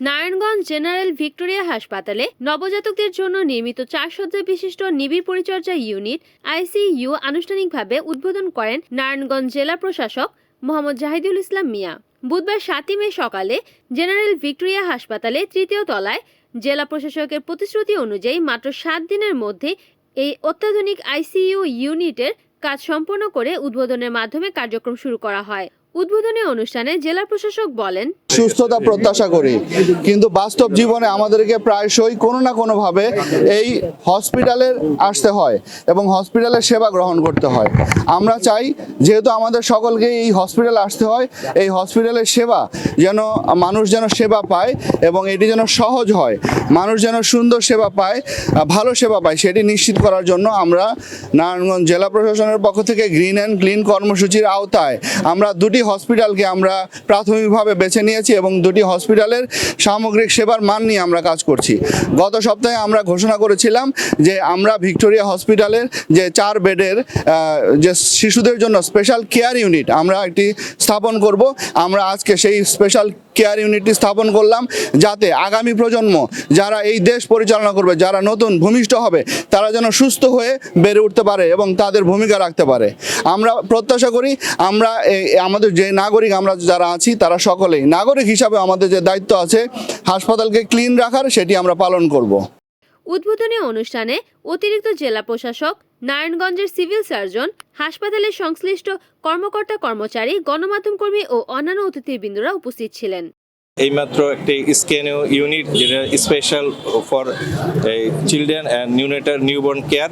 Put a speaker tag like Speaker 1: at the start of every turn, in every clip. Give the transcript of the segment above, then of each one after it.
Speaker 1: Narayanganj general Victoria হাসপাতালে নবজাতকদের জন্য নির্মিত চার শয্যা বিশিষ্ট নিবিড় পরিচর্যা ইউনিট আইসিইউ আনুষ্ঠানিকভাবে উদ্বোধন করেন নারায়ণগঞ্জ জেলা প্রশাসক মোহাম্মদ জাহিদুল ইসলাম মিয়া। বুধবার সাতই মে সকালে জেনারেল ভিক্টোরিয়া হাসপাতালে তৃতীয় তলায় জেলা প্রশাসকের প্রতিশ্রুতি অনুযায়ী মাত্র সাত দিনের মধ্যে এই অত্যাধুনিক আইসিইউ ইউনিটের কাজ সম্পন্ন করে উদ্বোধনের মাধ্যমে কার্যক্রম শুরু করা হয়। উদ্বোধনী অনুষ্ঠানে জেলা প্রশাসক বলেন,
Speaker 2: সুস্থতা প্রত্যাশা করি, কিন্তু বাস্তব জীবনে আমাদেরকে প্রায়শই কোনো না কোনোভাবে এই হসপিটালে আসতে হয় এবং হসপিটালের সেবা গ্রহণ করতে হয়। আমরা চাই যেহেতু আমাদের সকলকে এই হসপিটালে আসতে হয়, এই হসপিটালের সেবা যেন, মানুষ যেন সেবা পায় এবং এটি যেন সহজ হয়, মানুষ যেন সুন্দর সেবা পায়, ভালো সেবা পায়, সেটি নিশ্চিত করার জন্য আমরা নারায়ণগঞ্জ জেলা প্রশাসনের পক্ষ থেকে গ্রিন অ্যান্ড ক্লিন কর্মসূচির আওতায় আমরা দুটি হসপিটালকে আমরা প্রাথমিকভাবে বেছে নিয়েছি এবং দুটি হসপিটালের সামগ্রিক সেবার মান নিয়ে আমরা কাজ করছি। গত সপ্তাহে আমরা ঘোষণা করেছিলাম যে আমরা ভিক্টোরিয়া হসপিটালের যে চার বেডের যে শিশুদের জন্য স্পেশাল কেয়ার ইউনিট আমরা একটি স্থাপন করব। আমরা আজকে সেই স্পেশাল কেয়ার ইউনিটটি স্থাপন করলাম যাতে আগামী প্রজন্ম যারা এই দেশ পরিচালনা করবে, যারা নতুন ভূমিষ্ঠ হবে, তারা যেন সুস্থ হয়ে বেড়ে উঠতে পারে এবং তাদের ভূমিকা রাখতে পারে। আমরা প্রত্যাশা করি আমরা আমাদের যে নাগরিক আমরা যারা আছি, তারা সকলেই নাগরিক হিসাবে আমাদের যে দায়িত্ব আছে, হাসপাতালকে ক্লিন রাখার, সেটি আমরা পালন করব।
Speaker 1: উদ্বোধনী অনুষ্ঠানে অতিরিক্ত জেলা প্রশাসক, নারায়ণগঞ্জের সিভিল সার্জন হাসপাতালের সংশ্লিষ্ট কর্মকর্তা, কর্মচারী, গণমাধ্যম কর্মী ও অন্যান্য অতিথিবৃন্দরা উপস্থিত ছিলেন।
Speaker 3: এইমাত্র একটি স্ক্যানিও ইউনিট যেটা special for children and neonatal newborn care,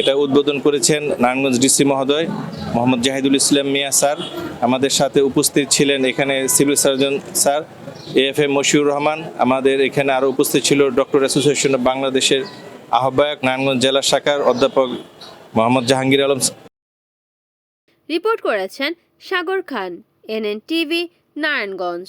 Speaker 3: এটা উদ্বোধন করেছেন নারায়ণগঞ্জ ডিসি মহোদয় মোহাম্মদ জাহিদুল ইসলাম মিয়া স্যার। আমাদের সাথে উপস্থিত ছিলেন এখানে civil surgeon sir A F M Moshiur Rahman. আমাদের এখানে আরও উপস্থিত ছিল ডক্টর অ্যাসোসিয়েশন অফ বাংলাদেশের আহ্বায়ক, নারায়ণগঞ্জ জেলা শাখার অধ্যাপক মোহাম্মদ জাহাঙ্গীর আলম
Speaker 1: রিপোর্ট করেছেন সাগর খান এনএন টিভি নারায়ণগঞ্জ।